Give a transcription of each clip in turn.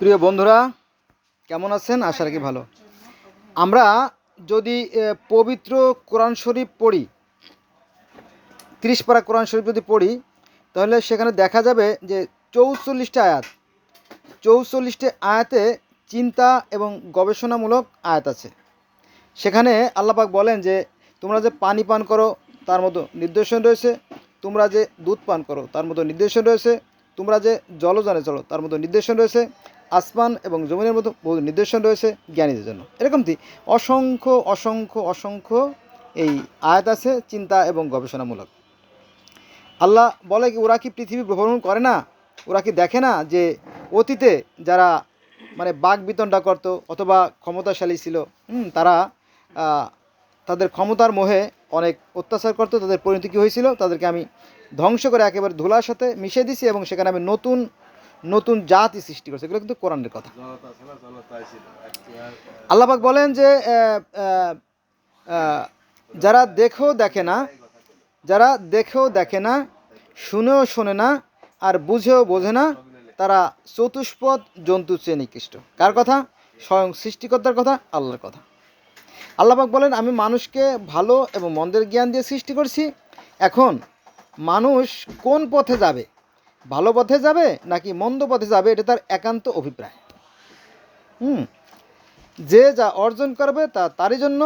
প্রিয় বন্ধুরা, কেমন আছেন? আশা রাখি ভালো। আমরা যদি পবিত্র কোরআন শরীফ পড়ি তিরিশ পারা কোরআন শরীফ যদি পড়ি, তাহলে সেখানে দেখা যাবে যে চৌচল্লিশটা আয়াত। চৌচল্লিশটি আয়াতে চিন্তা এবং গবেষণামূলক আয়াত আছে। সেখানে আল্লাপাক বলেন যে, তোমরা যে পানি পান করো, তার মতো নির্দেশন রয়েছে। তোমরা যে দুধ পান করো, তার মতো নির্দেশন রয়েছে। তোমরা যে জলযানে চলো, তার মতো নির্দেশন রয়েছে। আসমান এবং জমিনের মতো বহু নির্দেশন রয়েছে জ্ঞানীদের জন্য। এরকমটি অসংখ্য অসংখ্য অসংখ্য এই আয়াত আছে, চিন্তা এবং গবেষণামূলক। আল্লাহ বলে কি, ওরা কি পৃথিবী ভ্রমণ করে না? ওরা কি দেখে না যে অতীতে যারা মানে বাঘ বিতণ্ডা করতো অথবা ক্ষমতাশালী ছিল তারা তাদের ক্ষমতার মোহে অনেক অত্যাচার করতো, তাদের পরিণতি কী হয়েছিল? তাদেরকে আমি ধ্বংস করে একেবারে ধুলার সাথে মিশিয়ে দিছি এবং সেখানে আমি নতুন নতুন জাতি সৃষ্টি করছি এগুলো কিন্তু কোরআনের কথা। আল্লাপাক বলেন যে যারা দেখেও দেখে না যারা দেখেও দেখে না শুনেও শোনে না আর বুঝেও বোঝে না তারা চতুষ্পদ জন্তু চেয়ে নিকৃষ্ট কার কথা? স্বয়ং সৃষ্টিকর্তার কথা আল্লাহর কথা। আল্লাপাক বলেন আমি মানুষকে ভালো এবং মন্দের জ্ঞান দিয়ে সৃষ্টি করছি। এখন মানুষ কোন পথে যাবে? ভালো পথে যাবে নাকি মন্দ পথে যাবে, এটা তার একান্ত অভিপ্রায়। হুম, যে যা অর্জন করবে তা তারই জন্য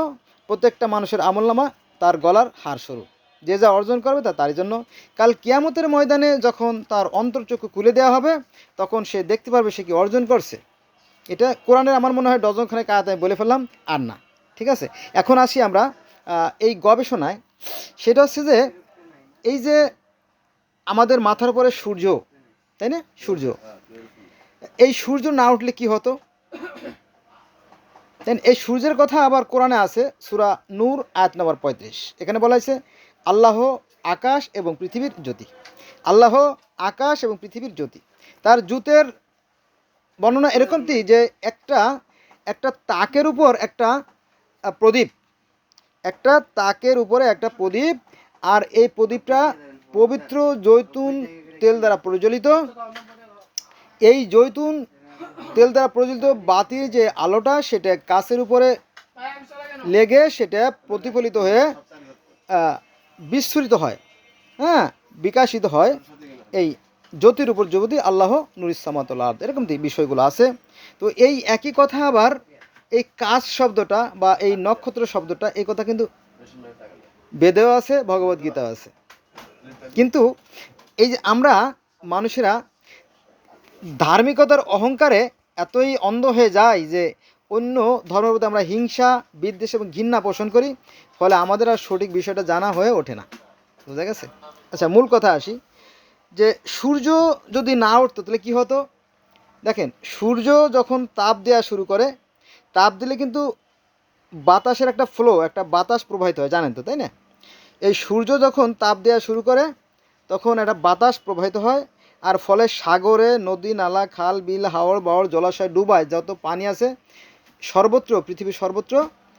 প্রত্যেকটা মানুষের আমলনামা তার গলার হার স্বরূপ যে যা অর্জন করবে তা তারই জন্য। কাল কিয়ামতের ময়দানে যখন তার অন্তর্চক্ষু খুলে দেওয়া হবে, তখন সে দেখতে পারবে সে কি অর্জন করছে। এটা কোরআনের আমার মনে হয় ডজনখানে কায়াত আমি বলে ফেললাম, আর না। ঠিক আছে? এখন আসি আমরা এই গবেষণায়। সেটা হচ্ছে যে, এই যে আমাদের মাথার উপরে সূর্য, তাই না? সূর্য। এই সূর্য না উঠলে কি হতো? এই সূর্যের কথা আবার কোরআনে আছে, সুরা নূর, আয়াত নম্বর পঁয়ত্রিশ। এখানে বলা হয়েছে, আল্লাহ আকাশ এবং পৃথিবীর জ্যোতি। আল্লাহ আকাশ এবং পৃথিবীর জ্যোতি। তার জুতের বর্ণনা এরকমটি যে একটা একটা তাকের উপর একটা প্রদীপ। একটা তাকের উপরে একটা প্রদীপ, আর এই প্রদীপটা পবিত্র জৈতুন তেল দ্বারা প্রজ্বলিত। এই জৈতুন তেল দ্বারা প্রজ্বলিত বাতির যে আলোটা, সেটা কাছের উপরে লেগে সেটা প্রতিফলিত হয়ে বিস্ফোরিত হয় হ্যাঁ বিকাশিত হয় এই জ্যোতির উপর যুবতী আল্লাহ নুরিসামাতুল্লাহ এরকম বিষয়গুলো আছে। তো এই একই কথা আবার এই কাজ শব্দটা বা এই নক্ষত্র শব্দটা, এই কথা কিন্তু বেদেও আছে, ভগবদ্গীতাও আছে। কিন্তু এই যে আমরা মানুষেরা ধার্মিকতার অহংকারে এতই অন্ধ হয়ে যায় যে অন্য ধর্মের প্রতি আমরা হিংসা, বিদ্বেষ এবং ঘৃণা পোষণ করি, ফলে আমাদের আর সঠিক বিষয়টা জানা হয়ে ওঠে না। বুঝা গেছে? আচ্ছা মূল কথা আসি। যে সূর্য যদি না উঠতো, তাহলে কি হতো? দেখেন, সূর্য যখন তাপ দেওয়া শুরু করে, তাপ দিলে কিন্তু বাতাসের একটা ফ্লো একটা বাতাস প্রবাহিত হয়, জানেন তো, তাই না? এই সূর্য যখন তাপ দেওয়া শুরু করে, তখন একটা বাতাস প্রবাহিত হয়, আর ফলে সাগরে নদী, নালা, খাল, বিল হাওড় বাওড় জলাশয়, ডুবায় যত পানি আছে, সর্বত্র, পৃথিবীর সর্বত্র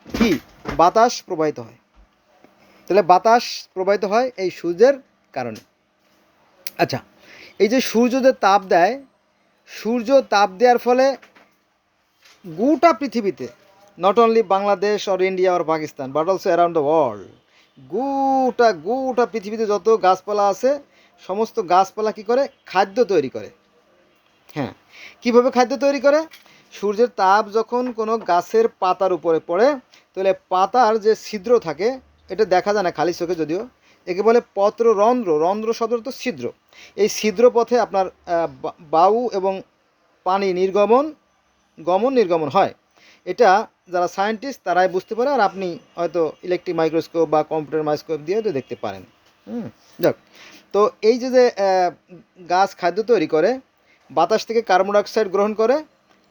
কি? বাতাস প্রবাহিত হয়। তাহলে বাতাস প্রবাহিত হয় এই সূর্যের কারণে। আচ্ছা এই যে সূর্য যে তাপ দেয়, সূর্য তাপ দেওয়ার ফলে গোটা পৃথিবীতে not only Bangladesh or India or Pakistan but also around the world গোটা গোটা পৃথিবীতে যত গাছপালা আছে সমস্ত গাছপালা কি করে? খাদ্য তৈরি করে। হ্যাঁ কীভাবে খাদ্য তৈরি করে? সূর্যের তাপ যখন কোনো গাছের পাতার উপরে পড়ে তাহলে পাতার যে ছিদ্র থাকে এটা দেখা যায় না খালি চোখে যদিও একে বলে পত্র রন্ধ্র রন্ধ্র শব্দ তো ছিদ্র। এই ছিদ্র পথে আপনার আহ, বা- বায়ু এবং পানি নির্গমন গমন নির্গমন হয়। এটা যারা সায়েন্টিস্ট তারাই বুঝতে পারে, আর আপনি হয়তো ইলেকট্রিক মাইক্রোস্কোপ বা কম্পিউটার মাইক্রোস্কোপ দিয়ে হয়তো দেখতে পারেন। হুম, যাক। তো এই যে যে গাছ খাদ্য তৈরি করে, বাতাস থেকে কার্বন ডাইঅক্সাইড গ্রহণ করে,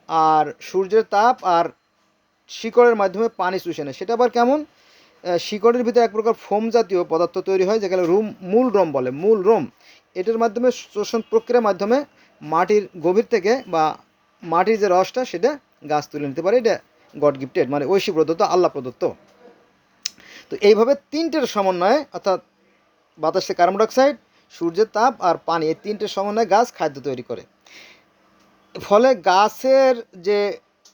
আর সূর্যের তাপ আর শিকড়ের মাধ্যমে পানি শুষে নেয়। সেটা আবার কেমন? শিকড়ের ভিতরে এক প্রকার ফোম জাতীয় পদার্থ তৈরি হয় যেখানে রুম, মূল রোম বলে, মূল রোম। এটার মাধ্যমে শোষণ প্রক্রিয়ার মাধ্যমে মাটির গভীর থেকে বা মাটির যে রসটা, সেটা গাছ তুলে নিতে পারে, এটা গড গিফটেড মানে ঐশী প্রদত্ত, আল্লাহ প্রদত্ত। তো এইভাবে তিনটের সমন্বয়ে, অর্থাৎ বাতাসে কার্বন ডাইঅক্সাইড, সূর্যের তাপ আর পানি, এই তিনটের সমন্বয়ে গাছ খাদ্য তৈরি করে। ফলে গাছের যে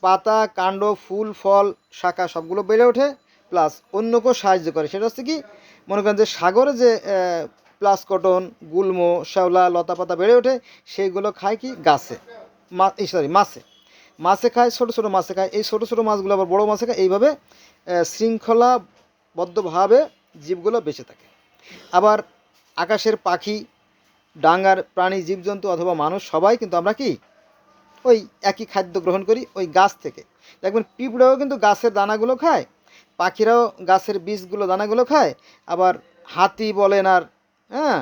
পাতা, কাণ্ড, ফুল, ফল, শাখা সবগুলো বেড়ে ওঠে, প্লাস অন্যকেও সাহায্য করে। সেটা হচ্ছে কি, মনে করেন যে সাগরে যে প্লাস কটন, গুল্ম, শ্যাওলা লতা পাতা বেড়ে ওঠে, সেইগুলো খায় কি, গাছে, মা সরি মাছে। মাছে খায়, ছোটো ছোটো মাছে খায়। এই ছোটো ছোটো মাছগুলো আবার বড়ো মাছে খায়। এইভাবে শৃঙ্খলাবদ্ধভাবে জীবগুলো বেঁচে থাকে। আবার আকাশের পাখি, ডাঙ্গার প্রাণী, জীবজন্তু অথবা মানুষ, সবাই কিন্তু আমরা কি? ওই একই খাদ্য গ্রহণ করি ওই গাছ থেকে। দেখবেন পিঁপড়াও কিন্তু গাছের দানাগুলো খায়, পাখিরাও গাছের বীজগুলো, দানাগুলো খায়। আবার হাতি বলেন আর হ্যাঁ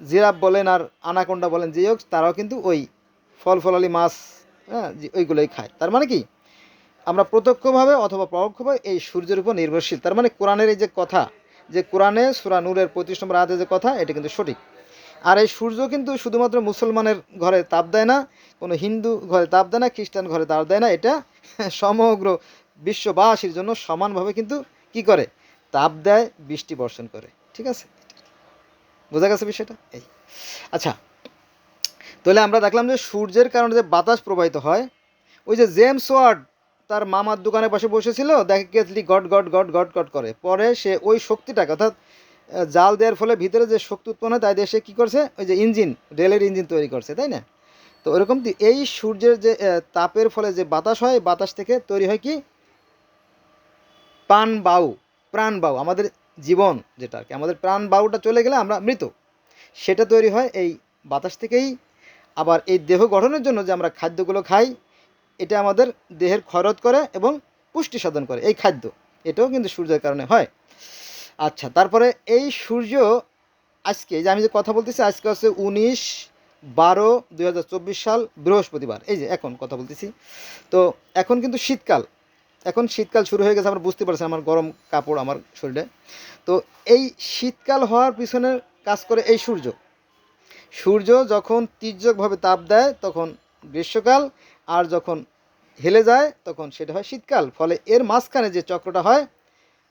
জিরাফ বলেন আর আনাকোন্ডা বলেন যে হোক, তারাও কিন্তু ওই ফল ফলালি মাছ হ্যাঁ ওইগুলোই খায়। তার মানে কি? আমরা প্রত্যক্ষভাবে অথবা পরোক্ষভাবে এই সূর্যের উপর নির্ভরশীল। তার মানে কোরআনের এই যে কথা, যে কোরআনে সুরা নূরের পঁয়ত্রিশ নম্বর আয়াতে যে কথা, এটা কিন্তু সঠিক। আর এই সূর্য কিন্তু শুধুমাত্র মুসলমানের ঘরে তাপ দেয় না, কোনো হিন্দু ঘরে তাপ দেয় না, খ্রিস্টান ঘরে তাপ দেয় না, এটা সমগ্র বিশ্ববাসীর জন্য সমানভাবে কিন্তু কি করে? তাপ দেয়, বৃষ্টি বর্ষণ করে। ঠিক আছে? বোঝা গেছে বিষয়টা? এই। আচ্ছা তাহলে আমরা দেখলাম যে সূর্যের কারণে যে বাতাস প্রবাহিত হয়, ওই যে জেমস ওয়ার্ড তার মামার দোকানের পাশে বসেছিল, দেখে কেতলি গট গট গট গট গট করে। পরে সে ওই শক্তিটাকে, অর্থাৎ জাল দেওয়ার ফলে ভিতরে যে শক্তি উৎপন্ন হয়, তাই দিয়ে সে কী করছে? ওই যে ইঞ্জিন, রেলের ইঞ্জিন তৈরি করছে, তাই না? তো ওরকম এই সূর্যের যে তাপের ফলে যে বাতাস হয় বাতাস থেকে তৈরি হয় কি? প্রাণ বায়ু প্রাণ বায়ু আমাদের জীবন যেটা আর কি। আমাদের প্রাণ বায়ুটা চলে গেলে আমরা মৃত। সেটা তৈরি হয় এই বাতাস থেকেই আবার এই দেহ গঠনের জন্য যে আমরা খাদ্যগুলো খাই, এটা আমাদের দেহের খরচ করে এবং পুষ্টি সাধন করে। এই খাদ্য, এটাও কিন্তু সূর্যের কারণে হয়। আচ্ছা তারপরে এই সূর্য আজকে যে আমি যে কথা বলতেছি, আজকে হচ্ছে উনিশ বারো দুই সাল বৃহস্পতিবার। এই যে এখন কথা বলতেছি। তো এখন কিন্তু শীতকাল। এখন শীতকাল শুরু হয়ে গেছে আমরা বুঝতে পারছি আমার গরম কাপড় আমার শরীরে। তো এই শীতকাল হওয়ার পিছনে কাজ করে এই সূর্য। সূর্য যখন তীর্যকভাবে তাপ দেয়, তখন গ্রীষ্মকাল, আর যখন হেলে যায়, তখন সেটা হয় শীতকাল। ফলে এর মাঝখানে যে চক্রটা হয়,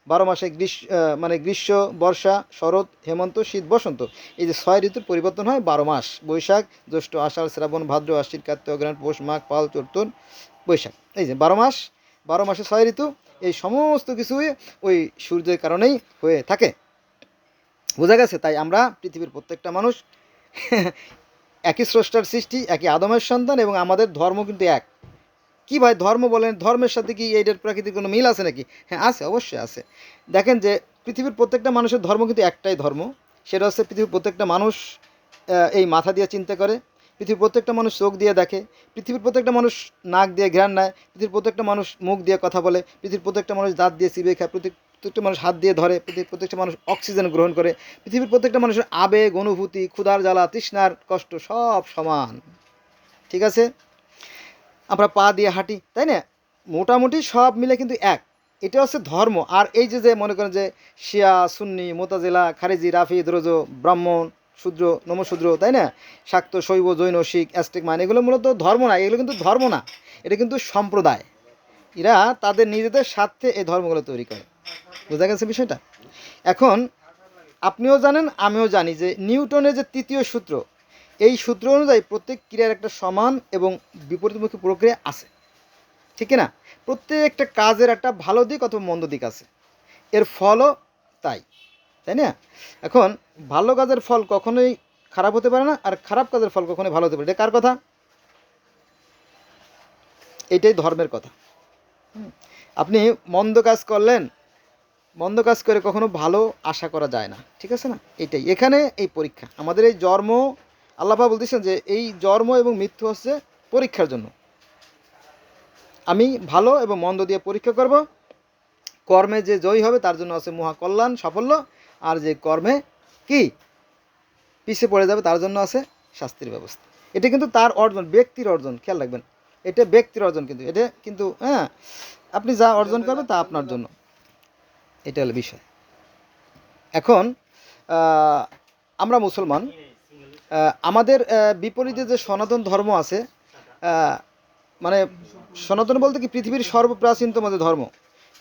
বারো মাসে গ্রীষ্ম মানে গ্রীষ্ম, বর্ষা, শরৎ, হেমন্ত, শীত, বসন্ত, এই যে ছয় ঋতুর পরিবর্তন হয় বারো মাস। বৈশাখ, জ্যৈষ্ঠ, আষাঢ়, শ্রাবণ, ভাদ্র, আশ্বিন, কার্তিক অগ্রহণ পৌষ, মাঘ, পাল, চৈত্র, বৈশাখ। এই যে বারো মাস, বারো মাসে ছয় ঋতু, এই সমস্ত কিছুই ওই সূর্যের কারণেই হয়ে থাকে। বোঝা গেছে? তাই আমরা পৃথিবীর প্রত্যেকটা মানুষ একই স্রষ্টার সৃষ্টি, একই আদমের সন্তান এবং আমাদের ধর্ম কিন্তু এক। কি ভাই ধর্ম বলেন? ধর্মের সাথে কি এইটার প্রাকৃতিক কোনো মিল আছে নাকি? হ্যাঁ আছে, অবশ্যই আছে। দেখেন যে পৃথিবীর প্রত্যেকটা মানুষের ধর্ম কিন্তু একটাই ধর্ম। সেটা হচ্ছে পৃথিবীর প্রত্যেকটা মানুষ এই মাথা দিয়ে চিন্তা করে। পৃথিবীর প্রত্যেকটা মানুষ চোখ দিয়ে দেখে। পৃথিবীর প্রত্যেকটা মানুষ নাক দিয়ে ঘ্রাণ নেয়। পৃথিবীর প্রত্যেকটা মানুষ মুখ দিয়ে কথা বলে। পৃথিবীর প্রত্যেকটা মানুষ দাঁত দিয়ে চিবিয়ে খায়। প্রত্যেকটা মানুষ হাত দিয়ে ধরে প্রত্যেকটা মানুষ অক্সিজেন গ্রহণ করে, পৃথিবীর প্রত্যেকটা মানুষের আবেগ, অনুভূতি, ক্ষুধার জ্বালা, তৃষ্ণার কষ্ট সব সমান। ঠিক আছে? আমরা পা দিয়ে হাঁটি, তাই না? মোটামুটি সব মিলে কিন্তু এক। এটা হচ্ছে ধর্ম। আর এই যে যে মনে করেন যে শিয়া, সুন্নি, মোতাজেলা, খারেজি, রাফি, দ্রোজ, ব্রাহ্মণ, শূদ্র, নমশূদ্র, তাই না? শাক্ত, শৈব, জৈন, শিখ, অ্যাস্টেক, মান, এগুলো মূলত ধর্ম না, এগুলো কিন্তু ধর্ম না। এটা কিন্তু সম্প্রদায়। এরা তাদের নিজেদের স্বার্থে এই ধর্মগুলো তৈরি করে। বোঝা গেছে বিষয়টা? এখন, আপনিও জানেন, আমিও জানি যে নিউটনের যে তৃতীয় সূত্র, এই সূত্র অনুযায়ী প্রত্যেক ক্রিয়ার একটা সমান এবং বিপরীতমুখী প্রক্রিয়া আছে। ঠিক না প্রত্যেকটা কাজের একটা ভালো দিক অথবা মন্দ দিক আছে। এর ফলও তাই তাই না? এখন, ভালো কাজের ফল কখনোই খারাপ হতে পারে না, আর খারাপ কাজের ফল কখনোই ভালো হতে পারে এটা কার কথা? এটাই ধর্মের কথা। আপনি মন্দ কাজ করলেন মন্দ কাজ করে কখনো ভালো আশা করা যায় না। ঠিক আছে না? এটাই। এখানে এই পরীক্ষা। আমাদের এই জন্ম আল্লাপা বলতেছেন যে এই জন্ম এবং মৃত্যু হচ্ছে পরীক্ষার জন্য। আমি ভালো এবং মন্দ দিয়ে পরীক্ষা করব। কর্মে যে জয়ী হবে তার জন্য আছে মহা কল্যাণ সাফল্য। আর যে কর্মে কি? পিছিয়ে পড়ে যাবে তার জন্য আছে শাস্তির ব্যবস্থা। এটা কিন্তু তার অর্জন, ব্যক্তির অর্জন। খেয়াল রাখবেন। এটা ব্যক্তির অর্জন কিন্তু। এটা কিন্তু হ্যাঁ আপনি যা অর্জন করবেন তা আপনার জন্য। এটা হলো বিষয়। এখন আমরা মুসলমান আমাদের বিপরীতে যে সনাতন ধর্ম আছে মানে সনাতন বলতে কি পৃথিবীর সর্বপ্রাচীনতম যে ধর্ম,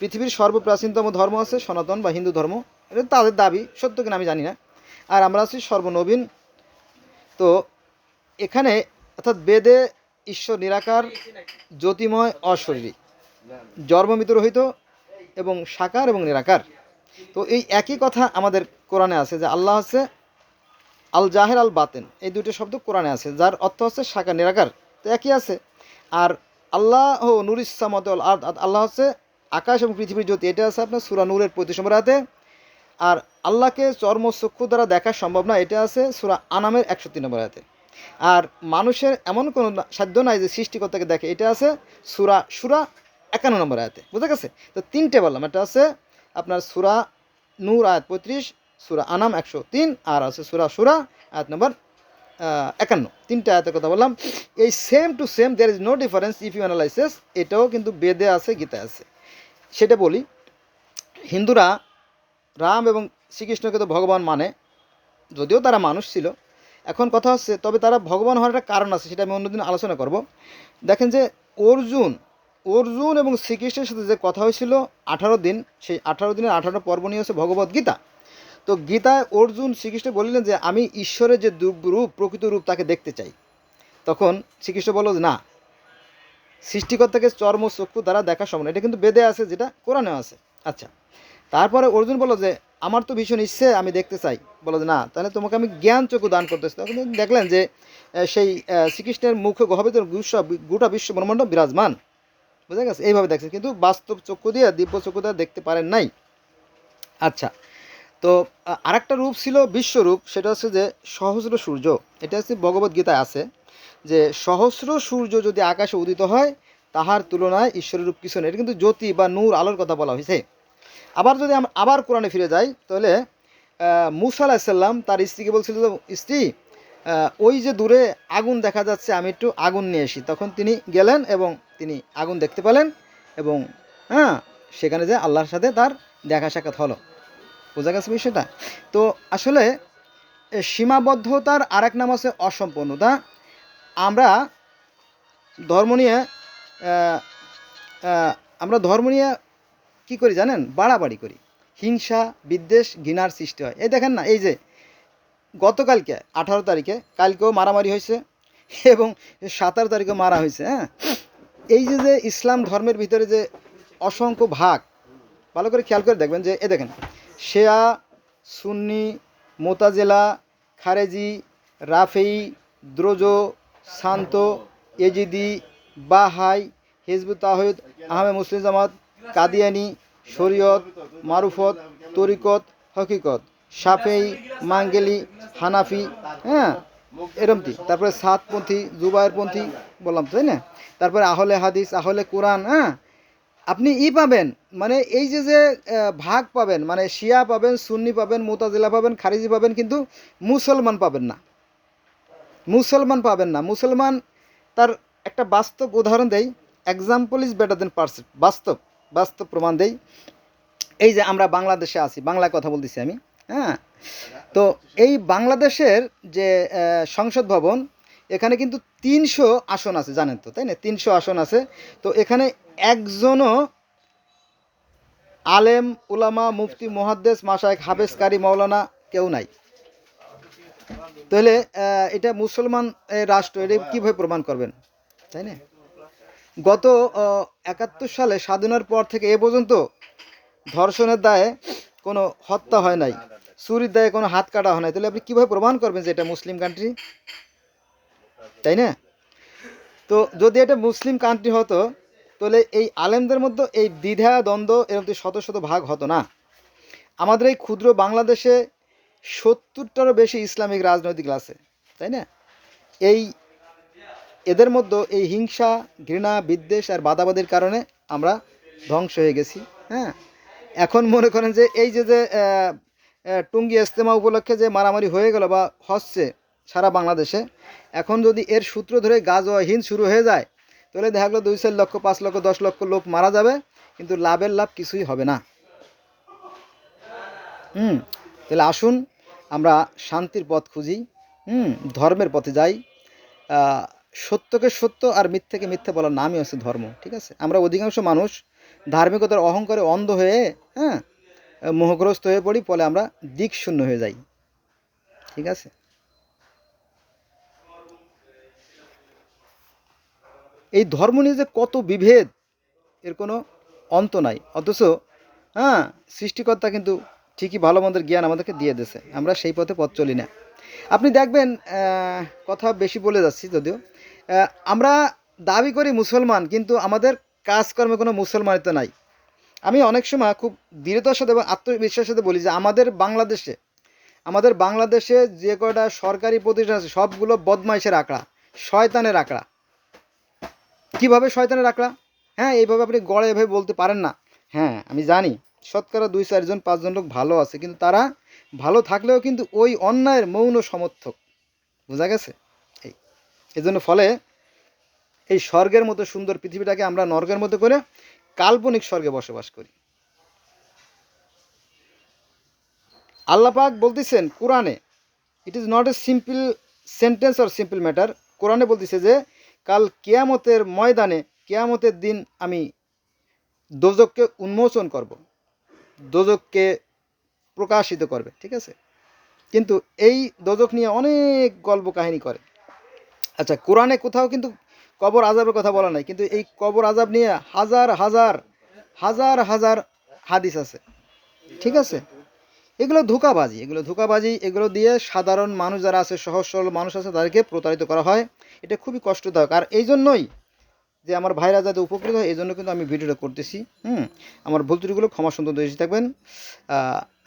পৃথিবীর সর্বপ্রাচীনতম ধর্ম আছে সনাতন বা হিন্দু ধর্ম। এটা তাদের দাবি, সত্য কিনা আমি জানি না। আর আমরা আছি সর্বনবীন। তো এখানে অর্থাৎ বেদে ঈশ্বর নিরাকার, জ্যোতিময়, অশরীরী। জন্মমিত রহিত এবং সাকার এবং নিরাকার। তো এই একই কথা আমাদের কোরআনে আছে যে আল্লাহ হচ্ছে আল জাহের, আল বাতেন। এই দুটো শব্দ কোরআনে আছে, যার অর্থ হচ্ছে সাকার, নিরাকার। তো একই আছে। আর আল্লাহ ও নুর ইসলামত আল্লাহ হচ্ছে আকাশ এবং পৃথিবীর জ্যোতি। এটা আছে আপনার সুরা নূরের নম্বর আয়াতে। আর আল্লাহকে চর্মচক্ষু দ্বারা দেখা সম্ভব না, এটা আছে সুরা আনামের একশো তিন নম্বর হাতে আর মানুষের এমন কোনো সাধ্য নাই যে সৃষ্টিকর্তাকে দেখে। এটা আছে সুরা সুরা একান্ন নম্বর আয়াতে, বুঝা গেছে? তো তিনটে বললাম এটা আছে আপনার সুরা নূর আয়াত পঁয়ত্রিশ, সুরা আনাম একশো তিন, আর আছে সুরা সুরা আয়াত নম্বর একান্ন। তিনটে আয়াতের কথা বললাম। এই same to same there is no difference if you analysis এটাও কিন্তু বেদে আছে, গীতায় আছে। সেটা বলি, হিন্দুরা রাম এবং শ্রীকৃষ্ণকে তো ভগবান মানে যদিও তারা মানুষ ছিল। এখন কথা হচ্ছে, তবে তারা ভগবান হওয়ার একটা কারণ আছে, সেটা আমি অন্যদিন আলোচনা করব। দেখেন যে অর্জুন অর্জুন এবং শ্রীকৃষ্ণের সাথে যে কথা হয়েছিল, আঠারো দিন, সেই আঠারো দিনের আঠারো পর্ব নিয়ে হচ্ছে ভগবত গীতা। তো গীতায় অর্জুন শ্রীকৃষ্ণ বললেন যে, আমি ঈশ্বরের যে রূপ, প্রকৃত রূপ তাকে দেখতে চাই। তখন শ্রীকৃষ্ণ বলল না, সৃষ্টিকর্তাকে চর্ম, চক্ষু দ্বারা দেখা সম্ভব এটা কিন্তু বেদে আছে, যেটা কোরআনেও আছে। আচ্ছা তারপরে অর্জুন বলল যে, আমার তো ভীষণ ইচ্ছে, আমি দেখতে চাই। বলো যে, না, তাহলে তোমাকে আমি জ্ঞান চক্ষু দান করতেছি তখন দেখলেন যে সেই শ্রীকৃষ্ণের মুখে গহবিত গোটা বিশ্ব ব্রহ্মাণ্ড বিরাজমান। বুঝা গেছে? এইভাবে দেখছে কিন্তু বাস্তব চক্ষু দিয়ে, দিব্য চক্ষু দিয়ে দেখতে পারেন নাই। আচ্ছা তো আরেকটা রূপ ছিল বিশ্বরূপ, সেটা হচ্ছে যে সহস্র সূর্য। এটা হচ্ছে ভগবদ গীতায় আছে যে, সহস্র সূর্য যদি আকাশে উদিত হয়, তাহার তুলনায় ঈশ্বরের রূপ কিছু নেই। এটা কিন্তু জ্যোতি বা নূর, আলোর কথা বলা হয়েছে। আবার যদি আমরা আবার কোরআনে ফিরে যাই, তাহলে মুসা আলাহিসাল্লাম তার স্ত্রীকে বলছিল, স্ত্রী ওই যে দূরে আগুন দেখা যাচ্ছে, আমি একটু আগুন নিয়ে আসি। তখন তিনি গেলেন এবং তিনি আগুন দেখতে পেলেন এবং হ্যাঁ সেখানে যে আল্লাহর সাথে তার দেখা সাক্ষাৎ হলো। বোঝা গেছে বিষয়টা? তো আসলে সীমাবদ্ধতার আরেক নাম আছে অসম্পূর্ণতা। আমরা ধর্ম নিয়ে আমরা ধর্ম নিয়ে কী করি জানেন? বাড়াবাড়ি করি। হিংসা, বিদ্বেষ, ঘৃণার সৃষ্টি হয়। এই দেখেন না, এই যে গতকালকে, আঠারো তারিখে, কালকেও মারামারি হয়েছে এবং সাতারো তারিখেও মারা হয়েছে হ্যাঁ? এই যে যে ইসলাম ধর্মের ভিতরে যে অসংখ্য ভাগ, ভালো করে খেয়াল করে দেখবেন যে, এ দেখেন, শেয়া, সুন্নি, মোতাজেলা, খারেজি, রাফেই, দ্রোজ, শান্ত, এজিদি, বাহাই, হিজবুত তাহিদ আহমে মুসলিম জামাত, কাদিয়ানি, শরীয়ত, মারুফত, তরিকত, হকিকত। সাফেই মাঙ্গেলি, হানাফি হ্যাঁ এরমতি। তারপরে সাতপন্থী জুবায়েরপন্থী বললাম তাই না? তারপরে আহলে হাদিস, আহলে কোরআন হ্যাঁ? আপনি ই পাবেন মানে এই যে যে ভাগ পাবেন মানে শিয়া পাবেন, সুন্নি পাবেন, মোতাজিলা পাবেন, খারিজি পাবেন, কিন্তু মুসলমান পাবেন না। মুসলমান পাবেন না। মুসলমান, তার একটা বাস্তব উদাহরণ দেই। Example is better than percent বাস্তব বাস্তব প্রমাণ দেই। এই যে আমরা বাংলাদেশে আছি, বাংলায় কথা বলতেছি আমি। হ্যাঁ? তো এই বাংলাদেশের যে সংসদ ভবন, এখানে কিন্তু তিনশো আসন আছে, জানেন তো, তাই না? তিনশো আসন আছে। তো এখানে একজনও আলেম, উলামা, মুফতি, মুহাদ্দেস মাসায়েক হাফেজ কারি মৌলানা কেউ নাই। তাহলে এটা মুসলমান রাষ্ট্র, এটা কীভাবে প্রমাণ করবেন, তাই না? গত একাত্তর সালে স্বাধীনের পর থেকে এ পর্যন্ত ধর্ষণের দায়ে কোনো হত্যা হয় নাই। চুরির দায়ে কোনো হাত কাটা হয় নাই। তাহলে আপনি কীভাবে প্রমাণ করবেন যে এটা মুসলিম কান্ট্রি তাই না? তো যদি এটা মুসলিম কান্ট্রি হতো, তাহলে এই আলেমদের মধ্যে এই দ্বিধা, দ্বন্দ্ব এরকম শত শত ভাগ হতো না। আমাদের এই ক্ষুদ্র বাংলাদেশে সত্তরটারও বেশি ইসলামিক রাজনৈতিক আছে, তাই না? এই এদের মধ্যে এই হিংসা, ঘৃণা, বিদ্বেষ আর বাদাবাদের কারণে আমরা ধ্বংস হয়ে গেছি হ্যাঁ? এখন মনে করেন যে এই যে যে টুঙ্গি ইস্তেমা উপলক্ষে যে মারামারি হয়ে গেল বা হচ্ছে সারা বাংলাদেশে, এখন যদি এর সূত্র ধরে গাজোয়া হিন্দ শুরু হয়ে যায়, তাহলে দেখা গেলো দুই চার লক্ষ, পাঁচ লক্ষ, দশ লক্ষ লোক মারা যাবে, কিন্তু লাভের লাভ কিছুই হবে না। হুম, তাহলে আসুন আমরা শান্তির পথ খুঁজি, হুম, ধর্মের পথে যাই। সত্যকে সত্য আর মিথ্যেকে মিথ্যে বলার নামই হচ্ছে ধর্ম, ঠিক আছে? আমরা অধিকাংশ মানুষ ধার্মিকতার অহংকারে অন্ধ হয়ে হ্যাঁ মোহগ্রস্ত হয়ে পড়ি ফলে আমরা দিক শূন্য হয়ে যাই। ঠিক আছে? এই ধর্ম নিয়ে যে কত বিভেদ, এর কোনো অন্ত নাই। অথচ হ্যাঁ সৃষ্টিকর্তা কিন্তু ঠিকই ভালো মন্দের জ্ঞান আমাদেরকে দিয়ে দিয়েছে। আমরা সেই পথে পথ চলি না। আপনি দেখবেন কথা বেশি বলে যাচ্ছি যদিও আমরা দাবি করি মুসলমান, কিন্তু আমাদের কাজকর্মে কোনো মুসলমানিত্ব নাই। আমি অনেক সময় খুব দৃঢ়তার সাথে এবং আত্মবিশ্বাসের সাথে বলি যে আমাদের বাংলাদেশে আমাদের বাংলাদেশে যে কয়টা সরকারি প্রতিষ্ঠান আছে, সবগুলো বদমাইশের আঁকড়া, শয়তানের আঁকড়া। কীভাবে শয়তানের আঁকড়া? হ্যাঁ এইভাবে আপনি গড়ে এভাবে বলতে পারেন না। হ্যাঁ আমি জানি শতকরা দুই চারজন পাঁচজন লোক ভালো আছে, কিন্তু তারা ভালো থাকলেও কিন্তু ওই অন্যায়ের মৌন সমর্থক। বোঝা গেছে? এই, এজন্য ফলে এই স্বর্গের মতো সুন্দর পৃথিবীটাকে আমরা নর্গের মতো করে কাল্পনিক স্বর্গে বসবাস করি। আল্লাহ পাক বলতেছেন কোরআনে it is not a simple sentence or simple matter কোরআনে বলতেছে যে, কাল কেয়ামতের ময়দানে, কেয়ামতের দিন আমি দোজককে উন্মোচন করব দোজককে প্রকাশিত করবে, ঠিক আছে? কিন্তু এই দোজক নিয়ে অনেক গল্প কাহিনী করে। আচ্ছা কোরআনে কোথাও কিন্তু কবর আজাবের কথা বলা নাই, কিন্তু এই কবর আজাব নিয়ে হাজার হাজার হাজার হাজার হাদিস আছে। ঠিক আছে? এগুলো ধোকাবাজি এগুলো ধোকাবাজি, এগুলো দিয়ে সাধারণ মানুষ যারা আছে, সহজ, সরল মানুষ আছে, তাদেরকে প্রতারিত করা হয়। এটা খুবই কষ্টদায়ক। আর এই জন্যই যে আমার ভাইরা যাতে উপকৃত হয়, এই জন্য কিন্তু আমি ভিডিওটা করতেছি। হুম? আমার ভুল ত্রুটিগুলো ক্ষমা সুন্দর দৃষ্টি থাকবেন।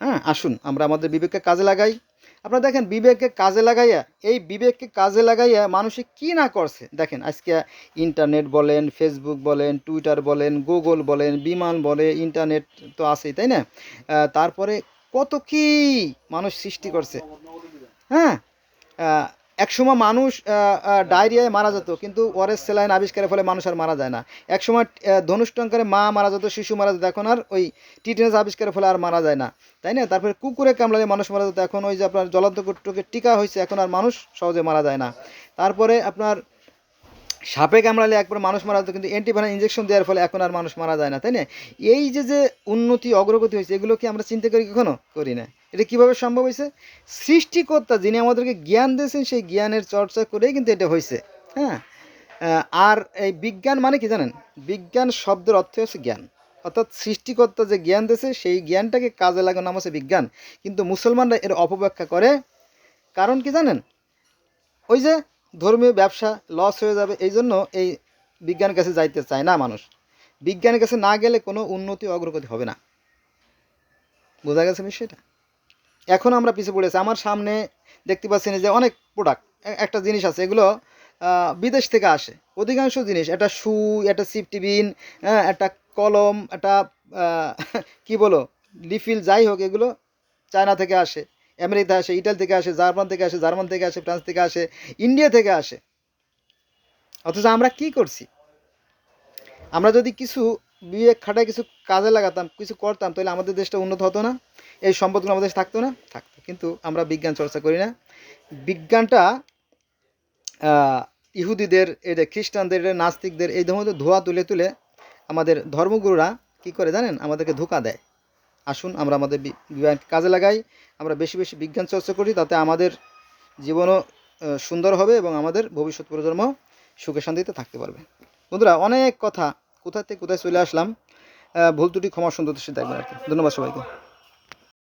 হ্যাঁ আসুন, আমরা আমাদের বিবেককে কাজে লাগাই। আপনারা দেখেন, বিবেককে কাজে লাগাইয়া, এই বিবেককে কাজে লাগাইয়া মানুষে কি না করছে? দেখেন, আজকে ইন্টারনেট বলেন ফেসবুক বলেন টুইটার বলেন গুগল বলেন, বিমান বলে, ইন্টারনেট তো আছেই, তাই না? তারপরে কত কি মানুষ সৃষ্টি করছে? হ্যাঁ? একসময় মানুষ ডায়রিয়ায় মারা যেত, কিন্তু ওয়ারেস সেলাইন আবিষ্কারের ফলে মানুষ আর মারা যায় না। একসময় ধনুষ্টঙ্কারে মা মারা যেত, শিশু মারা যেত, এখন আর ওই টিটেনাস আবিষ্কারের ফলে আর মারা যায় না। তাই না? তারপরে কুকুরে কামড়ালে মানুষ মারা যেত, এখন ওই যে আপনার জলান্তকট্টকে টিকা হয়েছে, এখন আর মানুষ সহজে মারা যায় না। তারপরে আপনার সাপে কামড়ালে একবার মানুষ মারা যেত, কিন্তু অ্যান্টিভাইরাল ইঞ্জেকশন দেওয়ার ফলে এখন আর মানুষ মারা যায় না, তাই না? এই যে যে উন্নতি, অগ্রগতি হয়েছে, এগুলো কি আমরা চিন্তা করি কখনো? করি না। এটা কীভাবে সম্ভব হয়েছে? সৃষ্টিকর্তা যিনি আমাদেরকে জ্ঞান দিয়েছেন, সেই জ্ঞানের চর্চা করেই কিন্তু এটা হয়েছে হ্যাঁ? আর এই বিজ্ঞান মানে কি জানেন? বিজ্ঞান শব্দের অর্থ হচ্ছে জ্ঞান। অর্থাৎ সৃষ্টিকর্তা যে জ্ঞান দিয়েছে, সেই জ্ঞানটাকে কাজে লাগানো নাম হচ্ছে বিজ্ঞান। কিন্তু মুসলমানরা এর অপব্যাখ্যা করে, কারণ কি জানেন? ওই যে ধর্মীয় ব্যবসা লস হয়ে যাবে, এই জন্য এই বিজ্ঞানের কাছে যাইতে চায় না মানুষ। বিজ্ঞানের কাছে না গেলে কোনো উন্নতি অগ্রগতি হবে না। বোঝা গেছে বিষয়টা? এখন আমরা পিছিয়ে পড়েছি। আমার সামনে দেখতে পাচ্ছেন যে অনেক প্রোডাক্ট একটা জিনিস আছে, এগুলো বিদেশ থেকে আসে। অধিকাংশ জিনিস, একটা সুই, একটা সিফটি বিন হ্যাঁ একটা কলম, একটা কি বলো, লিফিল যাই হোক, এগুলো চায়না থেকে আসে। আমেরিকা আসে, ইটালি থেকে আসে, জার্মান থেকে আসে, জার্মান থেকে আসে, ফ্রান্স থেকে আসে, ইন্ডিয়া থেকে আসে। অথচ আমরা কি করছি? আমরা যদি কিছু বিবেক খাটায় কিছু কাজে লাগাতাম, কিছু করতাম, তাহলে আমাদের দেশটা উন্নত হতো না, এই সম্পদগুলো আমাদের দেশে থাকতো না? থাকতো। কিন্তু আমরা বিজ্ঞান চর্চা করি না। বিজ্ঞানটা ইহুদিদের এদের খ্রিস্টানদের নাস্তিকদের, এই ধরনের ধোয়া তুলে তুলে আমাদের ধর্মগুরুরা কি করে জানেন? আমাদেরকে ধোকা দেয়। আসুন, আমরা আমাদের বিজ্ঞানকে কাজে লাগাই, আমরা বেশি বেশি বিজ্ঞান চর্চা করি, তাতে আমাদের জীবনও সুন্দর হবে এবং আমাদের ভবিষ্যৎ প্রজন্ম সুখে শান্তিতে থাকতে পারবে। বন্ধুরা, অনেক কথা কোথা থেকে কোথায় চলে আসলাম ভুল ত্রুটি ক্ষমা সুন্দর দেখবেন আর কি। ধন্যবাদ সবাইকে।